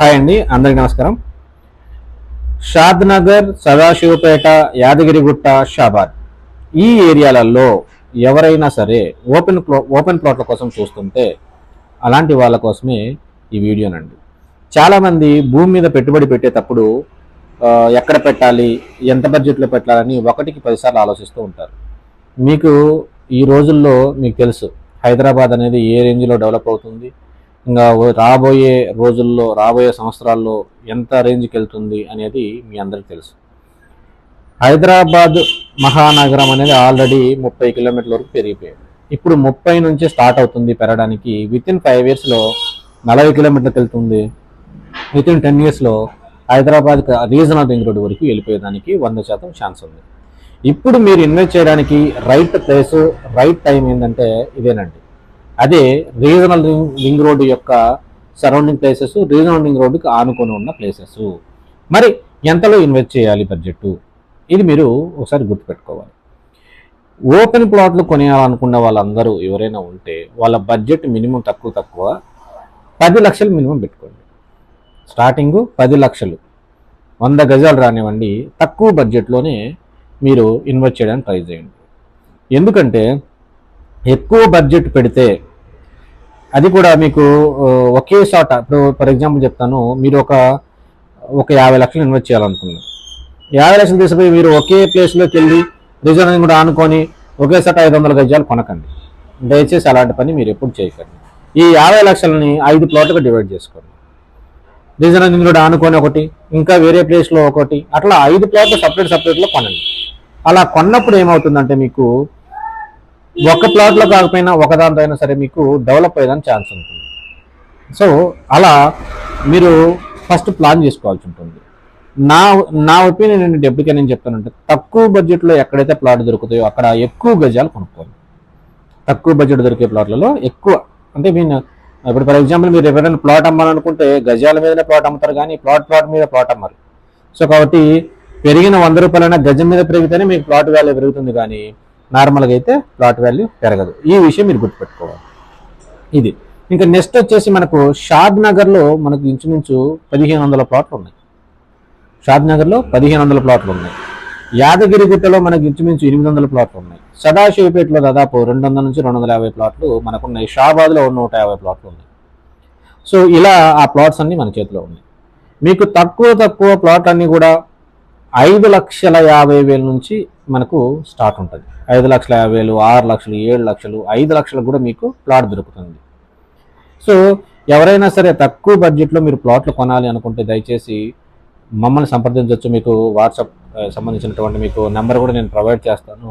Hi అండి అందరికి నమస్కారం. షాద్ నగర్ సదాశివపేట యాదగిరిగుట్ట షాబాద్. ఈ ఏరియాలలో ఎవరైనా సరే ఓపెన్ ఓపెన్ ప్లాట్ల కోసం చూస్తుంటే అలాంటి వాళ్ళ కోసమే ఈ వీడియోనండి. చాలామంది భూమి మీద పెట్టుబడి పెట్టేటప్పుడు ఎక్కడ పెట్టాలి ఎంత బడ్జెట్లో పెట్టాలని ఒకటికి పదిసార్లు ఆలోచిస్తూ ఉంటారు. మీకు ఈ రోజుల్లో మీకు తెలుసు హైదరాబాద్ అనేది ఏ రేంజ్లో డెవలప్ అవుతుంది ఇంకా రాబోయే రోజుల్లో రాబోయే సంవత్సరాల్లో ఎంత రేంజ్కి వెళ్తుంది అనేది మీ అందరికీ తెలుసు. హైదరాబాద్ మహానగరం అనేది ఆల్రెడీ ముప్పై కిలోమీటర్ల వరకు పెరిగిపోయింది. ఇప్పుడు ముప్పై నుంచి స్టార్ట్ అవుతుంది పెరగడానికి. విత్ ఇన్ ఫైవ్ ఇయర్స్లో నలభై కిలోమీటర్లకు వెళ్తుంది. విత్ ఇన్ టెన్ ఇయర్స్లో హైదరాబాద్ రీజనల్ రింగ్ రోడ్ వరకు వెళ్ళిపోయేదానికి వంద శాతం ఛాన్స్ ఉంది. ఇప్పుడు మీరు ఇన్వెస్ట్ చేయడానికి రైట్ ప్లేస్ రైట్ టైం ఏంటంటే ఇదేనండి. అదే రీజనల్ రింగ్ రింగ్ రోడ్డు యొక్క సరౌండింగ్ ప్లేసెస్ రీజనల్ రింగ్ రోడ్డుకి ఆనుకొని ఉన్న ప్లేసెస్. మరి ఎంతలో ఇన్వెస్ట్ చేయాలి బడ్జెట్ ఇది మీరు ఒకసారి గుర్తుపెట్టుకోవాలి. ఓపెన్ ప్లాట్లు కొనేయాలనుకున్న వాళ్ళందరూ ఎవరైనా ఉంటే వాళ్ళ బడ్జెట్ మినిమం తక్కువ తక్కువ పది లక్షలు మినిమం పెట్టుకోండి. స్టార్టింగ్ పది లక్షలు. వంద గజాలు రానివ్వండి తక్కువ బడ్జెట్లోనే మీరు ఇన్వెస్ట్ చేయడానికి ట్రై చేయండి. ఎందుకంటే ఎక్కువ బడ్జెట్ పెడితే అది కూడా మీకు ఒకే షాట్ ఇప్పుడు ఫర్ ఎగ్జాంపుల్ చెప్తాను మీరు ఒక ఒక యాభై లక్షలు ఇన్వెస్ట్ చేయాలనుకున్నారు యాభై లక్షలు తీసుకుపోయి మీరు ఒకే ప్లేస్లోకి వెళ్ళి రిజర్వ్ కూడా ఆనుకొని ఒకేసారి ఐదు వందల గజాలు కొనకండి. దయచేసి అలాంటి పని మీరు ఎప్పుడు చేయకండి. ఈ యాభై లక్షలని ఐదు ప్లాట్లుగా డివైడ్ చేసుకోండి. రీజనల్ కూడా ఆనుకొని ఒకటి ఇంకా వేరే ప్లేస్లో ఒకటి అట్లా ఐదు ప్లాట్లు సపరేట్ సపరేట్లో కొనండి. అలా కొన్నప్పుడు ఏమవుతుందంటే మీకు ఒక ప్లాట్లో కాకపోయినా ఒక దాంతో అయినా సరే మీకు డెవలప్ అయ్యేదానికి ఛాన్స్ ఉంటుంది. సో అలా మీరు ఫస్ట్ ప్లాన్ చేసుకోవాల్సి ఉంటుంది. నా నా ఒపీనియన్ ఏంటంటే ఎప్పటికైనా నేను చెప్తానంటే తక్కువ బడ్జెట్లో ఎక్కడైతే ప్లాట్ దొరుకుతాయో అక్కడ ఎక్కువ గజాలు కొనుక్కోవాలి. తక్కువ బడ్జెట్ దొరికే ప్లాట్లలో ఎక్కువ అంటే మీన్ ఇప్పుడు ఫర్ ఎగ్జాంపుల్ మీరు ఎవరైనా ప్లాట్ అమ్మాలనుకుంటే గజాల మీదనే ప్లాట్ అమ్ముతారు కానీ ప్లాట్ ప్లాట్ మీద ప్లాట్ అమ్మరు. సో కాబట్టి పెరిగిన వంద రూపాయలైనా గజం మీద పెరిగితేనే మీకు ప్లాట్ వాల్యూ పెరుగుతుంది కానీ నార్మల్గా అయితే ప్లాట్ వాల్యూ పెరగదు. ఈ విషయం మీరు గుర్తుపెట్టుకోవాలి. ఇది. ఇంకా నెక్స్ట్ వచ్చేసి మనకు షాద్ నగర్లో మనకు ఇంచుమించు పదిహేను వందల ప్లాట్లు ఉన్నాయి. షాద్ నగర్లో పదిహేను వందల ప్లాట్లు ఉన్నాయి. యాదగిరిగుట్టలో మనకి ఇంచుమించు ఎనిమిది వందల ప్లాట్లు ఉన్నాయి. సదాశివపేటలో దాదాపు రెండు వందల నుంచి రెండు వందల యాభై ప్లాట్లు మనకున్నాయి. షాబాద్లో నూట యాభై ప్లాట్లు ఉన్నాయి. సో ఇలా ఆ ప్లాట్స్ అన్నీ మన చేతిలో ఉన్నాయి. మీకు తక్కువ తక్కువ ప్లాట్ అన్నీ కూడా ఐదు లక్షల యాభై వేల నుంచి మనకు స్టార్ట్ ఉంటుంది. ఐదు లక్షల యాభై వేలు ఆరు లక్షలు ఏడు లక్షలు ఐదు లక్షలకు కూడా మీకు ప్లాట్ దొరుకుతుంది. సో ఎవరైనా సరే తక్కువ బడ్జెట్లో మీరు ప్లాట్లు కొనాలి అనుకుంటే దయచేసి మమ్మల్ని సంప్రదించవచ్చు మీకు వాట్సాప్ సంబంధించినటువంటి మీకు నెంబర్ కూడా నేను ప్రొవైడ్ చేస్తాను.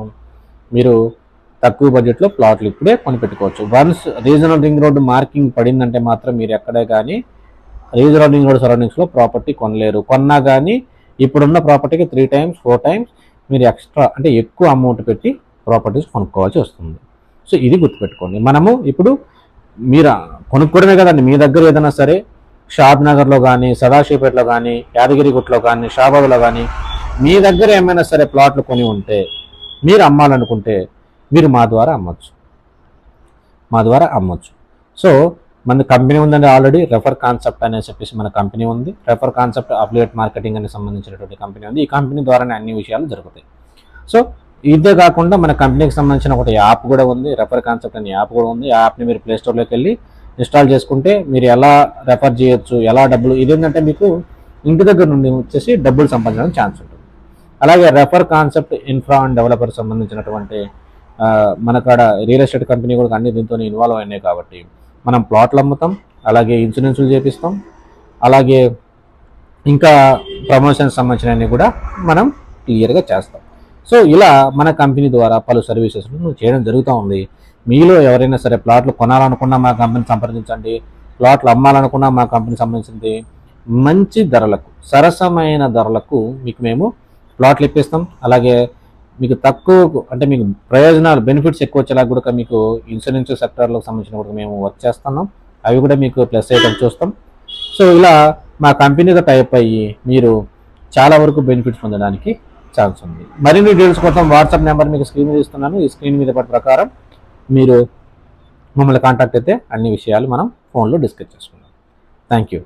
మీరు తక్కువ బడ్జెట్లో ప్లాట్లు ఇప్పుడే కొనిపెట్టుకోవచ్చు. Once regional ring road marking పడిందంటే మాత్రం మీరు ఎక్కడే కానీ రీజనల్ రింగ్ రోడ్ సరౌండింగ్స్లో ప్రాపర్టీ కొనలేరు. కొన్నా కానీ ఇప్పుడున్న ప్రాపర్టీకి త్రీ టైమ్స్ ఫోర్ టైమ్స్ మీరు ఎక్స్ట్రా అంటే ఎక్కువ అమౌంట్ పెట్టి ప్రాపర్టీస్ కొనుక్కోవాల్సి వస్తుంది. సో ఇది గుర్తుపెట్టుకోండి. మనము ఇప్పుడు మీరు కొనుక్కోవడమే కదండి. మీ దగ్గర ఏదైనా సరే షాద్ నగర్లో కానీ సదాశివపేటలో కానీ యాదగిరిగుట్లో కానీ షాబాద్లో కానీ మీ దగ్గర ఏమైనా సరే ప్లాట్లు కొని ఉంటే మీరు అమ్మాలనుకుంటే మీరు మా ద్వారా అమ్మచ్చు. మా ద్వారా అమ్మచ్చు. సో మన కంపెనీ ఉందండి ఆల్రెడీ రెఫర్ కాన్సెప్ట్ అని చెప్పేసి మన కంపెనీ ఉంది. రెఫర్ కాన్సెప్ట్ అఫిలియేట్ మార్కెటింగ్ అని సంబంధించినటువంటి కంపెనీ ఉంది. ఈ కంపెనీ ద్వారానే అన్ని విషయాలు జరుగుతాయి. సో ఇదే కాకుండా మన కంపెనీకి సంబంధించిన ఒక యాప్ కూడా ఉంది. రెఫర్ కాన్సెప్ట్ అనే యాప్ కూడా ఉంది. ఆ యాప్ని మీరు ప్లేస్టోర్లోకి వెళ్ళి ఇన్స్టాల్ చేసుకుంటే మీరు ఎలా రెఫర్ చేయొచ్చు ఎలా డబ్బులు ఇదేంటంటే మీకు ఇంటి దగ్గర నుండి వచ్చేసి డబ్బులు సంపాదించడానికి ఛాన్స్ ఉంటుంది. అలాగే refer concept infra and developer సంబంధించినటువంటి మన కాడ రియల్ ఎస్టేట్ కంపెనీ కూడా అన్ని దీంతో ఇన్వాల్వ్ అయినాయి కాబట్టి మనం ప్లాట్లు అమ్ముతాం అలాగే ఇన్సూరెన్సులు చేపిస్తాం అలాగే ఇంకా ప్రమోషన్స్ సంబంధించినవి కూడా మనం క్లియర్గా చేస్తాం. సో ఇలా మన కంపెనీ ద్వారా పలు సర్వీసెస్ చేయడం జరుగుతూ ఉంది. మీలో ఎవరైనా సరే ప్లాట్లు కొనాలనుకున్నా మా కంపెనీ సంప్రదించండి ప్లాట్లు అమ్మాలనుకున్నా మా కంపెనీ సంబంధించింది మంచి ధరలకు సరసమైన ధరలకు మీకు మేము ప్లాట్లు ఇప్పిస్తాం. అలాగే మీకు తక్కువ అంటే మీకు ప్రయోజనాలు బెనిఫిట్స్ ఎక్కువ వచ్చేలా కూడా మీకు ఇన్సూరెన్స్ సెక్టర్లకు సంబంధించిన కూడా మేము వర్క్ చేస్తున్నాం. అవి కూడా మీకు ప్లస్ ఐటమ్ చూస్తాం. సో ఇలా మా కంపెనీతో టైప్ అయ్యి మీరు చాలా వరకు బెనిఫిట్స్ పొందడానికి ఛాన్స్ ఉంది. మరిన్ని డీటెయిల్స్ కోసం వాట్సాప్ నెంబర్ మీకు స్క్రీన్ మీద ఇస్తున్నాను. ఈ స్క్రీన్ మీద పట్ల ప్రకారం మీరు మమ్మల్ని కాంటాక్ట్ అయితే అన్ని విషయాలు మనం ఫోన్లో డిస్కస్ చేసుకుందాం. Thank you